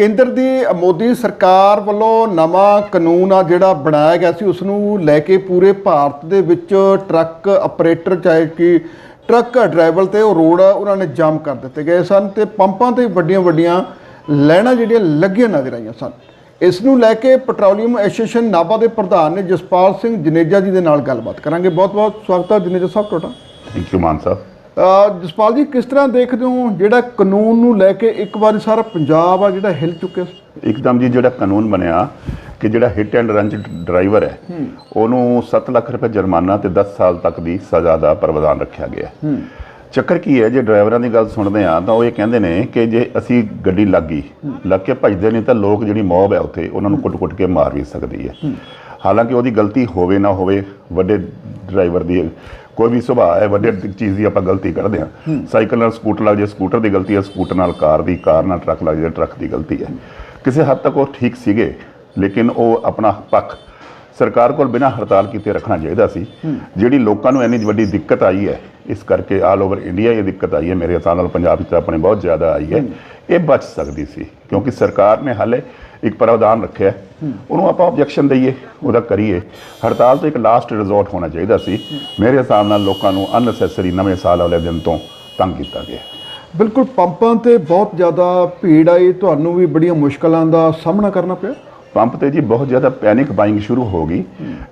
ਕੇਂਦਰ ਦੀ, ਮੋਦੀ ਸਰਕਾਰ ਵੱਲੋਂ ਨਵਾਂ ਕਾਨੂੰਨ ਆ ਜਿਹੜਾ ਬਣਾਇਆ ਗਿਆ ਸੀ ਉਸ ਨੂੰ ਲੈ ਕੇ ਪੂਰੇ ਭਾਰਤ ਦੇ ਵਿੱਚ ਟਰੱਕ ਆਪਰੇਟਰ ਚਾਹੇ ਕਿ ਟਰੱਕ ਡਰਾਈਵਰ ਤੇ ਉਹ ਰੋਡ ਉਹਨਾਂ ਨੇ ਜਾਮ ਕਰ ਦਿੱਤੇ ਗਏ ਸਨ ਤੇ ਪੰਪਾਂ ਤੇ ਵੱਡੀਆਂ ਵੱਡੀਆਂ ਲਾਈਨਾਂ ਜਿਹੜੀਆਂ ਲੱਗੀਆਂ ਨਜ਼ਰ ਆਈਆਂ ਸਨ। ਇਸ ਨੂੰ ਲੈ ਕੇ ਪੈਟਰੋਲੀਅਮ ਐਸੋਸੀਏਸ਼ਨ ਨਾਭਾ ਦੇ ਪ੍ਰਧਾਨ ਨੇ ਜਸਪਾਲ ਸਿੰਘ ਜਨੇਜਾ ਜੀ ਦੇ ਨਾਲ ਗੱਲਬਾਤ ਕਰਾਂਗੇ। ਬਹੁਤ ਬਹੁਤ ਸਵਾਗਤ ਹੈ ਜਨੇਜਾ ਸਾਹਿਬ ਤੁਹਾਡਾ। Thank you Mann Sahib. Jaspal ji ਕਿਸ ਤਰ੍ਹਾਂ ਦੇਖਦੇ ਹੋ ਜਿਹੜਾ ਕਾਨੂੰਨ ਨੂੰ ਲੈ ਕੇ ਇੱਕ ਵਾਰੀ ਸਾਰਾ ਪੰਜਾਬ ਆ ਜਿਹੜਾ ਹਿਲ ਚੁੱਕਿਆ? ਇੱਕਦਮ ਜੀ ਜਿਹੜਾ ਕਾਨੂੰਨ ਬਣਿਆ ਕਿ ਜਿਹੜਾ ਹਿੱਟ ਐਂਡ ਰਨ ਡਰਾਈਵਰ ਹੈ ਉਹਨੂੰ 7 ਲੱਖ ਰੁਪਏ ਜੁਰਮਾਨਾ ਤੇ 10 ਸਾਲ ਤੱਕ ਦੀ ਸਜ਼ਾ ਦਾ ਪ੍ਰਵਧਾਨ ਰੱਖਿਆ ਗਿਆ ਹੈ। ਚੱਕਰ ਕੀ ਹੈ ਜੇ ਡਰਾਈਵਰਾਂ ਦੀ ਗੱਲ ਸੁਣਦੇ ਆ ਤਾਂ ਉਹ ਇਹ ਕਹਿੰਦੇ ਨੇ ਕਿ ਜੇ ਅਸੀਂ ਗੱਡੀ ਲੱਗੀ ਲੱਗ ਕੇ ਭਜਦੇ ਨੇ ਤਾਂ ਲੋਕ ਜਿਹੜੀ ਮੌਬ ਹੈ ਉੱਥੇ ਉਹਨਾਂ ਨੂੰ ਕੁੱਟ-ਕੁੱਟ ਕੇ ਮਾਰ ਵੀ ਸਕਦੀ ਹੈ। ਹਾਲਾਂਕਿ ਉਹਦੀ ਗਲਤੀ ਹੋਵੇ ਨਾ ਹੋਵੇ ਵੱਡੇ ਡਰਾਈਵਰ ਦੀ ਕੋਈ ਵੀ ਸੁਭਾਅ ਹੈ ਵੱਡੇ ਚੀਜ਼ ਦੀ ਆਪਾਂ ਗਲਤੀ ਕਰਦੇ ਆ ਸਾਈਕਲ ਨਾਲ ਸਕੂਟਰ ਲੱਗ ਜੇ ਸਕੂਟਰ ਦੀ ਗਲਤੀ ਹੈ ਸਕੂਟਰ ਨਾਲ ਕਾਰ ਦੀ ਕਾਰ ਨਾਲ ਟਰੱਕ ਲੱਗ ਜੇ ਟਰੱਕ ਦੀ ਗਲਤੀ ਹੈ। ਕਿਸੇ ਹੱਦ ਤੱਕ ਉਹ ਠੀਕ ਸੀਗੇ ਲੇਕਿਨ ਉਹ ਆਪਣਾ ਪੱਖ ਸਰਕਾਰ ਕੋਲ ਬਿਨਾਂ ਹੜਤਾਲ ਕੀਤੇ ਰੱਖਣਾ ਚਾਹੀਦਾ ਸੀ। ਜਿਹੜੀ ਲੋਕਾਂ ਨੂੰ ਇੰਨੀ ਵੱਡੀ ਦਿੱਕਤ ਆਈ ਹੈ ਇਸ ਕਰਕੇ ਆਲ ਓਵਰ ਇੰਡੀਆ ਇਹ ਦਿੱਕਤ ਆਈ ਹੈ। ਮੇਰੇ ਹਿਸਾਬ ਨਾਲ ਪੰਜਾਬ ਵਿੱਚ ਆਪਣੇ ਬਹੁਤ ਜ਼ਿਆਦਾ ਆਈ ਹੈ। ਇਹ ਬਚ ਸਕਦੀ ਸੀ ਕਿਉਂਕਿ ਸਰਕਾਰ ਨੇ ਹਾਲੇ ਇੱਕ ਪ੍ਰਾਵਧਾਨ ਰੱਖਿਆ। ਉਹਨੂੰ ਆਪਾਂ ਆਬਜੈਕਸ਼ਨ ਦਈਏ ਉਹਦਾ ਕਰੀਏ। ਹੜਤਾਲ ਤਾਂ ਇੱਕ ਲਾਸਟ ਰਿਜ਼ੋਰਟ ਹੋਣਾ ਚਾਹੀਦਾ ਸੀ। ਮੇਰੇ ਹਿਸਾਬ ਨਾਲ ਲੋਕਾਂ ਨੂੰ ਅਨਨੈਸੈਸਰੀ ਨਵੇਂ ਸਾਲ ਵਾਲੇ ਦਿਨ ਤੋਂ ਤੰਗ ਕੀਤਾ ਗਿਆ। ਬਿਲਕੁਲ ਪੰਪਾਂ ਤੇ ਬਹੁਤ ਜ਼ਿਆਦਾ ਭੀੜ ਆਈ। ਤੁਹਾਨੂੰ ਵੀ ਬੜੀਆਂ ਮੁਸ਼ਕਲਾਂ ਦਾ ਸਾਹਮਣਾ ਕਰਨਾ ਪਿਆ। ਪੰਪ ਤੇ ਜੀ ਬਹੁਤ ਜ਼ਿਆਦਾ ਪੈਨਿਕ ਬਾਇੰਗ ਸ਼ੁਰੂ ਹੋ ਗਈ।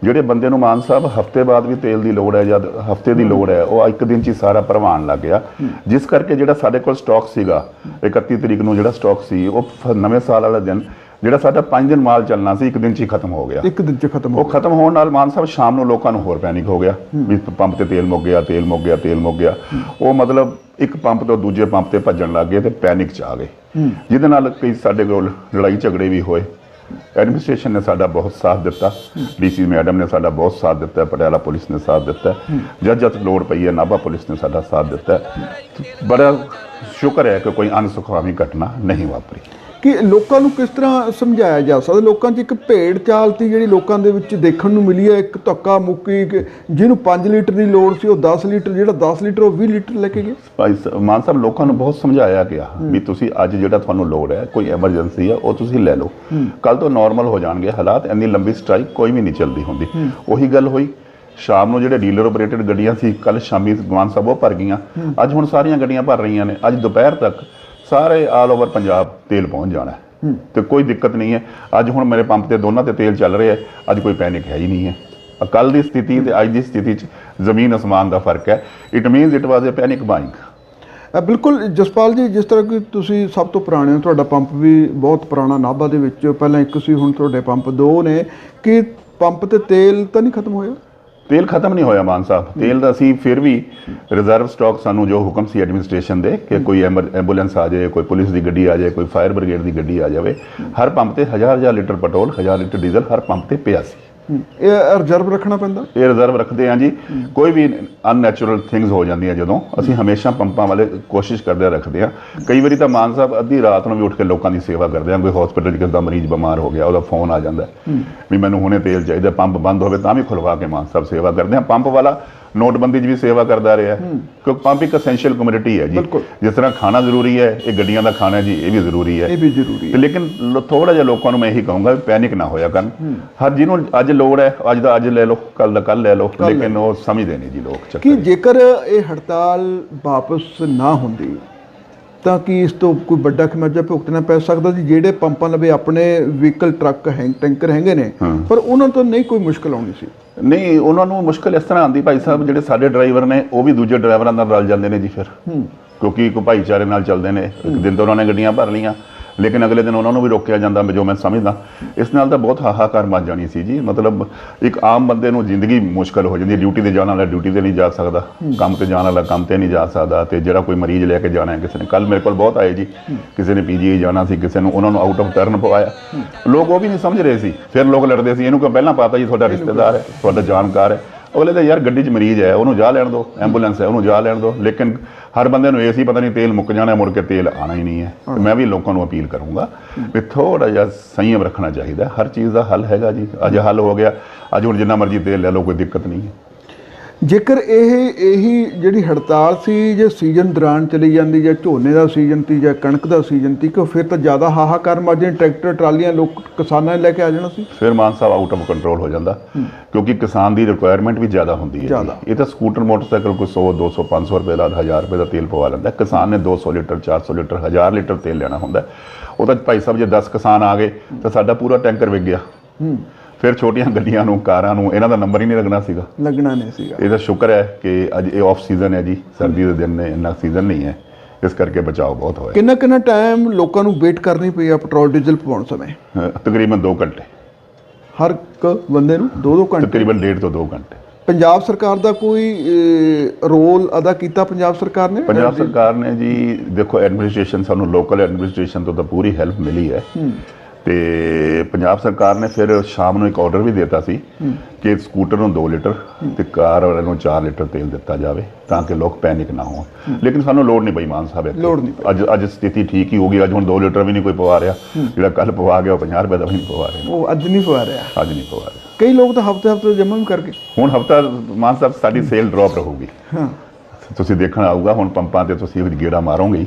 ਜਿਹੜੇ ਬੰਦੇ ਨੂੰ ਮਾਨ ਸਾਹਿਬ ਹਫ਼ਤੇ ਬਾਅਦ ਵੀ ਤੇਲ ਦੀ ਲੋੜ ਹੈ ਜਦ ਹਫ਼ਤੇ ਦੀ ਲੋੜ ਹੈ ਉਹ ਇੱਕ ਦਿਨ ਚ ਹੀ ਸਾਰਾ ਭਰਵਾਉਣ ਲੱਗ ਗਿਆ। ਜਿਸ ਕਰਕੇ ਜਿਹੜਾ ਸਾਡੇ ਕੋਲ ਸਟਾਕ ਸੀਗਾ 31 ਤਰੀਕ ਨੂੰ ਜਿਹੜਾ ਸਟਾਕ ਸੀ ਉਹ ਨਵੇਂ ਸਾਲ ਵਾਲਾ ਦਿਨ ਜਿਹੜਾ ਸਾਡਾ 5 ਦਿਨ ਮਾਲ ਚੱਲਣਾ ਸੀ ਇੱਕ ਦਿਨ ਚ ਹੀ ਖਤਮ ਹੋ ਗਿਆ। ਇੱਕ ਦਿਨ ਚ ਖਤਮ ਹੋ ਉਹ ਖਤਮ ਹੋਣ ਨਾਲ ਮਾਨ ਸਾਹਿਬ ਸ਼ਾਮ ਨੂੰ ਲੋਕਾਂ ਨੂੰ ਹੋਰ ਪੈਨਿਕ ਹੋ ਗਿਆ ਵੀ ਪੰਪ ਤੇ ਤੇਲ ਮੁੱਕ ਗਿਆ ਤੇਲ ਮੁੱਕ ਗਿਆ ਤੇਲ ਮੁੱਕ ਗਿਆ। ਉਹ ਮਤਲਬ ਇੱਕ ਪੰਪ ਤੋਂ ਦੂਜੇ ਪੰਪ ਤੇ ਭੱਜਣ ਲੱਗ ਗਏ ਤੇ ਪੈਨਿਕ ਚ ਆ ਗਏ। ਜਿਹਦੇ ਨਾਲ ਕਈ ਸਾਡੇ ਕੋਲ ਲੜਾਈ ਝਗੜੇ ਵੀ ਹੋਏ। ਐਡਮਿਨਿਸਟ੍ਰੇਸ਼ਨ ਨੇ ਸਾਡਾ ਬਹੁਤ ਸਾਥ ਦਿੱਤਾ। ਡੀਸੀ ਮੈਡਮ ਨੇ ਸਾਡਾ ਬਹੁਤ ਸਾਥ ਦਿੱਤਾ। ਪਟਿਆਲਾ ਪੁਲਿਸ ਨੇ ਸਾਥ ਦਿੱਤਾ। ਜਦ ਜਦ ਲੋੜ ਪਈ ਹੈ ਨਾਭਾ ਪੁਲਿਸ ਨੇ ਸਾਡਾ ਸਾਥ ਦਿੱਤਾ। ਬੜਾ ਸ਼ੁਕਰ ਹੈ ਕਿ ਕੋਈ ਅਨਸੁਖਾਵੀ ਘਟਨਾ ਨਹੀਂ ਵਾਪਰੀ। ਕਿ ਲੋਕਾਂ ਨੂੰ ਕਿਸ ਤਰ੍ਹਾਂ ਸਮਝਾਇਆ ਜਾ ਸਕਦਾ? ਲੋਕਾਂ 'ਚ ਇੱਕ ਭੇਡ ਚਾਲਤੀ ਜਿਹੜੀ ਲੋਕਾਂ ਦੇ ਵਿੱਚ ਦੇਖਣ ਨੂੰ ਮਿਲੀ ਹੈ ਇੱਕ ਧੱਕਾ ਮੁੱਕੀ ਜਿਹਨੂੰ 5 ਲੀਟਰ ਦੀ ਲੋੜ ਸੀ ਉਹ 10 ਲੀਟਰ ਜਿਹੜਾ 10 ਲੀਟਰ ਉਹ 20 ਲੀਟਰ ਲੈ ਕੇ ਗਿਆ ਭਾਈ ਮਾਨ ਸਾਹਿਬ ਲੋਕਾਂ ਨੂੰ ਬਹੁਤ ਸਮਝਾਇਆ ਗਿਆ ਵੀ ਤੁਸੀਂ ਅੱਜ ਜਿਹੜਾ ਤੁਹਾਨੂੰ ਲੋੜ ਹੈ ਕੋਈ ਐਮਰਜੈਂਸੀ ਹੈ ਉਹ ਤੁਸੀਂ ਲੈ ਲਓ। ਕੱਲ ਤੋਂ ਨਾਰਮਲ ਹੋ ਜਾਣਗੇ ਹਾਲਾਤ ਇੰਨੀ ਲੰਬੀ ਸਟ੍ਰਾਈਕ ਕੋਈ ਵੀ ਨਹੀਂ ਚੱਲਦੀ ਹੁੰਦੀ। ਉਹੀ ਗੱਲ ਹੋਈ ਸ਼ਾਮ ਨੂੰ ਜਿਹੜੇ ਡੀਲਰ ਆਪਰੇਟਡ ਗੱਡੀਆਂ ਸੀ ਕੱਲ ਸ਼ਾਮੀ ਮਾਨ ਸਾਹਿਬ ਉਹ ਭਰ ਗਈਆਂ। ਅੱਜ ਹੁਣ ਸਾਰੀਆਂ ਗੱਡੀਆਂ ਭਰ ਰਹੀਆਂ ਨੇ ਅੱਜ ਦੁਪਹਿਰ ਤੱਕ ਸਾਰੇ ਆਲ ਓਵਰ ਪੰਜਾਬ ਤੇਲ ਪਹੁੰਚ ਜਾਣਾ ਹੈ। ਤੇ ਕੋਈ ਦਿੱਕਤ ਨਹੀਂ ਹੈ। ਅੱਜ ਹੁਣ ਮੇਰੇ ਪੰਪ ਤੇ ਦੋਨਾਂ ਤੇ ਤੇਲ ਚੱਲ ਰਿਹਾ ਹੈ। ਅੱਜ ਕੋਈ ਪੈਨਿਕ ਹੈ ਹੀ ਨਹੀਂ ਹੈ। ਕੱਲ ਦੀ ਸਥਿਤੀ ਤੇ ਅੱਜ ਦੀ ਸਥਿਤੀ 'ਚ ਜ਼ਮੀਨ ਅਸਮਾਨ ਦਾ ਫ਼ਰਕ ਹੈ। It means it was a panic buying uh, ਬਿਲਕੁਲ ਜਸਪਾਲ ਜੀ ਜਿਸ ਤਰ੍ਹਾਂ ਕਿ ਤੁਸੀਂ ਸਭ ਤੋਂ ਪੁਰਾਣੇ ਹੋ ਤੁਹਾਡਾ ਪੰਪ ਵੀ ਬਹੁਤ ਪੁਰਾਣਾ ਨਾਭਾ ਦੇ ਵਿੱਚ ਪਹਿਲਾਂ ਇੱਕ ਸੀ ਹੁਣ ਤੁਹਾਡੇ ਪੰਪ ਦੋ ਨੇ। ਕਿ ਪੰਪ ਤੇ ਤੇਲ ਤਾਂ ਨਹੀਂ ਖਤਮ ਹੋਇਆ? ਤੇਲ ਖਤਮ ਨਹੀਂ ਹੋਇਆ ਮਾਨ ਸਾਹਿਬ। ਤੇਲ ਦਾ ਅਸੀਂ ਫਿਰ ਵੀ ਰਿਜ਼ਰਵ ਸਟਾਕ ਸਾਨੂੰ ਜੋ ਹੁਕਮ ਸੀ ਐਡਮਿਨਿਸਟ੍ਰੇਸ਼ਨ ਦੇ ਕਿ ਕੋਈ ਐਂਬੂਲੈਂਸ ਆ ਜਾਏ ਕੋਈ ਪੁਲਿਸ ਦੀ ਗੱਡੀ ਆ ਜਾਏ ਕੋਈ ਫਾਇਰ ਬ੍ਰਿਗੇਡ ਦੀ ਗੱਡੀ ਆ ਜਾਵੇ ਹਰ ਪੰਪ ਤੇ ਹਜ਼ਾਰ ਹਜ਼ਾਰ ਲੀਟਰ ਪੈਟਰੋਲ ਹਜ਼ਾਰ ਲੀਟਰ ਡੀਜ਼ਲ ਹਰ ਪੰਪ ਤੇ ਪਿਆ ਸੀ। ਇਹ ਰਿਜ਼ਰਵ ਰੱਖਣਾ ਪੈਂਦਾ? ਇਹ ਰਿਜ਼ਰਵ ਰੱਖਦੇ ਆ ਜੀ। ਕੋਈ ਵੀ ਅਨਨੈਚੁਰਲ ਥਿੰਗਸ ਹੋ ਜਾਂਦੀਆਂ ਜਦੋਂ ਅਸੀਂ ਹਮੇਸ਼ਾ ਪੰਪਾਂ ਵਾਲੇ ਕੋਸ਼ਿਸ਼ ਕਰਦੇ ਰੱਖਦੇ ਆ ਕਈ ਵਾਰੀ ਤਾਂ ਮਾਨ ਸਾਹਿਬ ਅੱਧੀ ਰਾਤ ਨੂੰ ਵੀ ਉੱਠ ਕੇ ਲੋਕਾਂ ਦੀ ਸੇਵਾ ਕਰਦੇ ਆ ਕੋਈ ਹਸਪੀਟਲ 'ਚ ਕਿਸੇ ਦਾ ਮਰੀਜ਼ ਬਿਮਾਰ ਹੋ ਗਿਆ ਉਹਦਾ ਫੋਨ ਆ ਜਾਂਦਾ। ਵੀ ਮੈਨੂੰ ਹੁਣੇ ਤੇਲ ਚਾਹੀਦਾ ਪੰਪ ਬੰਦ ਹੋਵੇ ਤਾਂ ਵੀ ਖੁਲਵਾ ਕੇ ਮਾਨ ਸਾਹਿਬ ਸੇਵਾ ਕਰਦੇ ਆ ਪੰਪ ਵਾਲਾ ਨੋਟਬੰਦੀ 'ਚ ਵੀ ਸੇਵਾ ਕਰਦਾ ਰਿਹਾ ਕਿਉਂਕਿ ਪੰਪ ਇੱਕ ਐਸੈਂਸ਼ੀਅਲ ਕਮਿਊਨਿਟੀ ਹੈ ਜੀ। ਜਿਸ ਤਰ੍ਹਾਂ ਖਾਣਾ ਜ਼ਰੂਰੀ ਹੈ ਇਹ ਗੱਡੀਆਂ ਦਾ ਖਾਣਾ ਜੀ ਇਹ ਵੀ ਜ਼ਰੂਰੀ ਹੈ। ਇਹ ਵੀ ਜ਼ਰੂਰੀ ਤੇ ਹੈ। ਲੇਕਿਨ ਥੋੜਾ ਜਿਹਾ ਲੋਕਾਂ ਨੂੰ ਮੈਂ ਇਹੀ ਕਹੂੰਗਾ ਪੈਨਿਕ ਨਾ ਹੋਇਆ ਕਰਨ। ਹਰ ਜਿਹਨੂੰ ਅੱਜ ਲੋੜ ਹੈ ਅੱਜ ਦਾ ਅੱਜ ਲੈ ਲਓ ਕੱਲ ਦਾ ਕੱਲ ਲੈ ਲਓ ਲੇਕਿਨ ਉਹ ਸਮਝਦੇ ਨਹੀਂ ਜੀ ਲੋਕ ਕਿ ਜੇਕਰ ਇਹ ਹੜਤਾਲ ਵਾਪਸ ਨਾ ਹੁੰਦੀ ਤਾਂ ਕੀ ਇਸ ਤੋਂ ਕੋਈ ਵੱਡਾ ਖਮਿਆਜਾ ਭੁਗਤਣਾ ਪੈ ਸਕਦਾ ਜੀ ਜਿਹੜੇ ਪੰਪਾਂ ਲਵੇ ਆਪਣੇ ਵਹੀਕਲ ਟਰੱਕ ਹੈ ਟੈਂਕਰ ਹੈਗੇ ਨੇ ਪਰ ਉਹਨਾਂ ਤੋਂ ਨਹੀਂ ਕੋਈ ਮੁਸ਼ਕਲ ਆਉਣੀ ਸੀ। ਨਹੀਂ ਉਹਨਾਂ ਨੂੰ ਮੁਸ਼ਕਲ ਇਸ ਤਰ੍ਹਾਂ ਆਉਂਦੀ ਭਾਈ ਸਾਹਿਬ ਜਿਹੜੇ ਸਾਡੇ ਡਰਾਈਵਰ ਨੇ ਉਹ ਵੀ ਦੂਜੇ ਡਰਾਈਵਰਾਂ ਨਾਲ ਰਲ ਜਾਂਦੇ ਨੇ ਜੀ ਫਿਰ। ਕਿਉਂਕਿ ਇੱਕ ਭਾਈਚਾਰੇ ਨਾਲ ਚੱਲਦੇ ਨੇ ਇੱਕ ਦਿਨ ਤਾਂ ਉਹਨਾਂ ਨੇ ਗੱਡੀਆਂ ਭਰ ਲਈਆਂ। ਲੇਕਿਨ ਅਗਲੇ ਦਿਨ ਉਹਨਾਂ ਨੂੰ ਵੀ ਰੋਕਿਆ ਜਾਂਦਾ ਜੋ ਮੈਂ ਸਮਝਦਾ। ਇਸ ਨਾਲ ਤਾਂ ਬਹੁਤ ਹਾਹਾਕਾਰ ਮਚ ਜਾਣੀ ਸੀ ਜੀ। ਮਤਲਬ ਇੱਕ ਆਮ ਬੰਦੇ ਨੂੰ ਜ਼ਿੰਦਗੀ ਮੁਸ਼ਕਲ ਹੋ ਜਾਂਦੀ ਡਿਊਟੀ ਤੇ ਜਾਣ ਵਾਲਾ ਡਿਊਟੀ ਤੇ ਨਹੀਂ ਜਾ ਸਕਦਾ। ਕੰਮ ਤੇ ਜਾਣ ਵਾਲਾ ਕੰਮ ਤੇ ਨਹੀਂ ਜਾ ਸਕਦਾ ਤੇ ਜਿਹੜਾ ਕੋਈ ਮਰੀਜ਼ ਲੈ ਕੇ ਜਾਣਾ ਹੈ ਕਿਸੇ ਨੇ। ਕੱਲ ਮੇਰੇ ਕੋਲ ਬਹੁਤ ਆਏ ਜੀ। ਕਿਸੇ ਨੇ ਪੀਜੀਆਈ ਜਾਣਾ ਸੀ, ਕਿਸੇ ਨੂੰ ਉਹਨਾਂ ਨੂੰ ਆਊਟ ਆਫ ਟਰਨ ਪਵਾਇਆ। ਲੋਕ ਉਹ ਵੀ ਨਹੀਂ ਸਮਝ ਰਹੇ ਸੀ। ਫਿਰ ਲੋਕ ਲੜਦੇ ਸੀ, ਇਹਨੂੰ ਕਿਉਂ ਪਹਿਲਾਂ ਪਤਾ ਜੀ, ਤੁਹਾਡਾ ਰਿਸ਼ਤੇਦਾਰ ਹੈ, ਤੁਹਾਡਾ ਜਾਣਕਾਰ ਹੈ। ਅਗਲੇ ਤਾਂ ਯਾਰ ਗੱਡੀ 'ਚ ਮਰੀਜ਼ ਹੈ, ਉਹਨੂੰ ਜਾ ਲੈਣ ਦਿਓ ਐਂਬੂਲੈਂਸ ਹੈ, ਉਹਨੂੰ ਜਾ ਲੈਣ ਦਿਓ ਲੇਕਿਨ ਹਰ ਬੰਦੇ ਨੂੰ ਇਹ ਸੀ ਪਤਾ ਨਹੀਂ ਤੇਲ ਮੁੱਕ ਜਾਣਾ ਮੁੜ ਕੇ ਤੇਲ ਆਣਾ ਹੀ ਨਹੀਂ ਹੈ। ਤੇ ਮੈਂ ਵੀ ਲੋਕਾਂ ਨੂੰ ਅਪੀਲ ਕਰੂੰਗਾ ਵੀ ਥੋੜਾ ਜਿਹਾ ਸੰਯਮ ਰੱਖਣਾ ਚਾਹੀਦਾ ਹਰ ਚੀਜ਼ ਦਾ ਹੱਲ ਹੈਗਾ ਜੀ। ਅੱਜ ਹੱਲ ਹੋ ਗਿਆ, ਅੱਜ ਹੁਣ ਜਿੰਨਾ ਮਰਜ਼ੀ ਤੇਲ ਲੈ ਲਓ, ਕੋਈ ਦਿੱਕਤ ਨਹੀਂ ਹੈ। ਜੇਕਰ ਇਹ ਇਹੀ ਜਿਹੜੀ ਹੜਤਾਲ ਸੀ ਜੇ ਸੀਜ਼ਨ ਦੌਰਾਨ ਚਲੀ ਜਾਂਦੀ ਜਾਂ ਝੋਨੇ ਦਾ ਸੀਜ਼ਨ ਤੀ ਜਾਂ ਕਣਕ ਦਾ ਸੀਜ਼ਨ ਤੀ ਕਿ ਫਿਰ ਤਾਂ ਜ਼ਿਆਦਾ ਹਾਹਾਕਾਰ ਮਾਜੇ ਟਰੈਕਟਰ ਟਰਾਲੀਆਂ ਲੋਕ ਕਿਸਾਨਾਂ ਨੇ ਲੈ ਕੇ ਆ ਜਾਣਾ ਸੀ? ਫਿਰ Mann Sahib out of control ਹੋ ਜਾਂਦਾ ਕਿਉਂਕਿ ਕਿਸਾਨ ਦੀ ਰਿਕੁਆਇਰਮੈਂਟ ਵੀ ਜ਼ਿਆਦਾ ਹੁੰਦੀ ਹੈ। ਇਹ ਤਾਂ ਸਕੂਟਰ ਮੋਟਰਸਾਈਕਲ ਕੋਈ 100 200 500 ਰੁਪਏ ਦਾ 1000 ਰੁਪਏ ਦਾ ਤੇਲ ਪਵਾ ਲੈਂਦਾ। ਕਿਸਾਨ ਨੇ 200 ਲੀਟਰ 400 ਲੀਟਰ 1000 ਲੀਟਰ ਤੇਲ ਲੈਣਾ ਹੁੰਦਾ। ਉਹ ਤਾਂ ਭਾਈ ਸਾਹਿਬ ਜੇ 10 ਕਿਸਾਨ ਆ ਗਏ ਤਾਂ ਸਾਡਾ ਪੂਰਾ ਟੈਂਕਰ ਵਿਕ ਗਿਆ। ਫਿਰ ਛੋਟੀਆਂ ਗੱਡੀਆਂ ਨੂੰ ਕਾਰਾਂ ਨੂੰ ਇਹਨਾਂ ਦਾ ਨੰਬਰ ਹੀ ਨਹੀਂ ਲੱਗਣਾ ਸੀਗਾ। ਲੱਗਣਾ ਨਹੀਂ ਸੀਗਾ। ਇਹਦਾ ਸ਼ੁਕਰ ਹੈ ਕਿ ਅੱਜ ਇਹ ਆਫ ਸੀਜ਼ਨ ਹੈ ਜੀ ਸਰਦੀ ਦੇ ਦਿਨ ਨੇ ਇੰਨਾ ਸੀਜ਼ਨ ਨਹੀਂ ਹੈ। ਇਸ ਕਰਕੇ ਬਚਾਓ ਬਹੁਤ ਹੋਇਆ। ਕਿੰਨਾ ਕਿੰਨਾ ਟਾਈਮ ਲੋਕਾਂ ਨੂੰ ਵੇਟ ਕਰਨੀ ਪਈ ਆ ਪੈਟਰੋਲ ਡੀਜ਼ਲ ਪਵਾਉਣ ਸਮੇਂ? ਤਕਰੀਬਨ 2 ਘੰਟੇ। ਹਰ ਇੱਕ ਬੰਦੇ ਨੂੰ 2-2 ਘੰਟੇ? ਤਕਰੀਬਨ 1.5 ਤੋਂ 2 ਘੰਟੇ। ਪੰਜਾਬ ਸਰਕਾਰ ਦਾ ਕੋਈ ਅਹ, ਰੋਲ ਅਦਾ ਕੀਤਾ ਪੰਜਾਬ ਸਰਕਾਰ ਨੇ? ਪੰਜਾਬ ਸਰਕਾਰ ਨੇ ਜੀ ਦੇਖੋ ਐਡਮਿਨਿਸਟ੍ਰੇਸ਼ਨ ਸਾਨੂੰ ਲੋਕਲ ਐਡਮਿਨਿਸਟ੍ਰੇਸ਼ਨ ਤੋਂ ਤਾਂ ਪੂਰੀ ਹੈਲਪ ਮਿਲੀ ਹੈ। ਤੇ ਪੰਜਾਬ ਸਰਕਾਰ ਨੇ ਫਿਰ ਸ਼ਾਮ ਨੂੰ ਇੱਕ ਆਰਡਰ ਵੀ ਦਿੱਤਾ ਸੀ ਕਿ ਸਕੂਟਰ ਨੂੰ 2 ਲੀਟਰ ਤੇ ਕਾਰ ਵਾਲੇ ਨੂੰ 4 ਲੀਟਰ ਤੇਲ ਦਿੱਤਾ ਜਾਵੇ ਤਾਂ ਕਿ ਲੋਕ ਪੈਨਿਕ ਨਾ ਹੋਣ। ਲੇਕਿਨ ਸਾਨੂੰ ਲੋੜ ਨਹੀਂ ਪਈ ਮਾਨ ਸਾਹਿਬ ਇੱਥੇ। ਲੋੜ ਨਹੀਂ ਅੱਜ ਅੱਜ ਸਥਿਤੀ ਠੀਕ ਹੀ ਹੋ ਗਈ। ਅੱਜ ਹੁਣ 2 ਲੀਟਰ ਵੀ ਨਹੀਂ ਕੋਈ ਪਵਾ ਰਿਹਾ। ਜਿਹੜਾ ਕੱਲ ਪਵਾ ਗਿਆ ਉਹ 50 ਰੁਪਏ ਦਾ ਵੀ ਨਹੀਂ ਪਵਾ ਰਿਹਾ। ਉਹ ਅੱਜ ਨਹੀਂ ਪਵਾ ਰਿਹਾ। ਅੱਜ ਨਹੀਂ ਪਵਾ ਰਿਹਾ। ਕਈ ਲੋਕ ਤਾਂ ਹਫ਼ਤੇ ਹਫ਼ਤੇ ਜਮ੍ਹਾਂ ਵੀ ਕਰਕੇ। ਹੁਣ ਹਫਤਾ ਮਾਨ ਸਾਹਿਬ ਸਾਡੀ ਸੇਲ ਡ੍ਰੌਪ ਰਹੂਗੀ। ਹਾਂ। ਤੁਸੀਂ ਦੇਖਣ ਆਊਗਾ ਹੁਣ ਪੰਪਾਂ ਤੇ ਤੁਸੀਂ ਗੇੜਾ ਮਾਰੋਗੇ।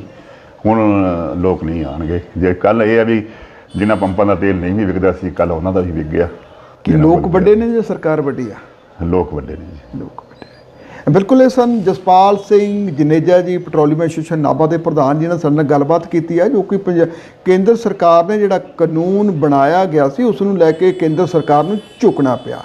ਹੁਣ ਲੋਕ ਨਹੀਂ ਆਣਗੇ। ਜੇ ਕੱਲ ਇਹ ਹੈ ਵੀ ਜਿਨ੍ਹਾਂ ਪੰਪਾਂ ਦਾ ਤੇਲ ਨਹੀਂ ਵੀ ਵਿਕਦਾ ਸੀ ਕੱਲ ਉਹਨਾਂ ਦਾ ਵੀ ਵਿਕ ਗਿਆ। ਕਿ ਲੋਕ ਵੱਡੇ ਨੇ ਜਾਂ ਸਰਕਾਰ ਵੱਡੀ ਆ? ਲੋਕ ਵੱਡੇ ਨੇ ਜੀ। ਲੋਕ ਵੱਡੇ। ਬਿਲਕੁਲ ਇਹ ਸਨ ਜਸਪਾਲ ਸਿੰਘ ਜਨੇਜਾ ਜੀ ਪੈਟਰੋਲੀਅਮ ਐਸੋਸੀਏਸ਼ਨ ਨਾਭਾ ਦੇ ਪ੍ਰਧਾਨ ਜੀ ਨੇ ਸਾਡੇ ਨਾਲ ਗੱਲਬਾਤ ਕੀਤੀ ਹੈ ਜੋ ਕਿ ਕੇਂਦਰ ਸਰਕਾਰ ਨੇ ਜਿਹੜਾ ਕਾਨੂੰਨ ਬਣਾਇਆ ਗਿਆ ਸੀ ਉਸ ਨੂੰ ਲੈ ਕੇ ਕੇਂਦਰ ਸਰਕਾਰ ਨੂੰ ਝੁਕਣਾ ਪਿਆ।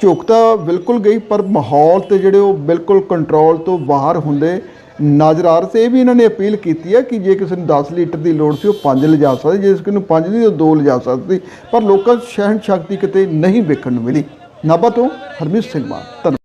ਝੁਕ ਤਾਂ ਬਿਲਕੁਲ ਗਈ ਪਰ ਮਾਹੌਲ ਤੇ ਜਿਹੜੇ ਉਹ ਬਿਲਕੁਲ ਕੰਟਰੋਲ ਤੋਂ ਬਾਹਰ ਹੁੰਦੇ ਨਜ਼ਰ ਆ ਰਹੇ ਤੇ ਇਹ ਵੀ ਇਹਨਾਂ ਨੇ ਅਪੀਲ ਕੀਤੀ ਹੈ ਕਿ ਜੇ ਕਿਸੇ ਨੂੰ 10 ਲੀਟਰ ਦੀ ਲੋੜ ਸੀ, ਉਹ 5 ਲਿਜਾ ਸਕਦੇ, ਜੇ ਕਿਸੇ ਨੂੰ 5 ਦੀ ਉਹ 2 ਲਿਜਾ ਸਕਦੀ ਪਰ ਲੋਕਾਂ ਸਹਿਣ ਸ਼ਕਤੀ ਕਿਤੇ ਨਹੀਂ ਵੇਖਣ ਨੂੰ ਮਿਲੀ। ਨਾਭਾ ਤੋਂ ਹਰਮੀਤ ਸਿੰਘ ਮਾਨ, ਧੰਨਵਾਦ।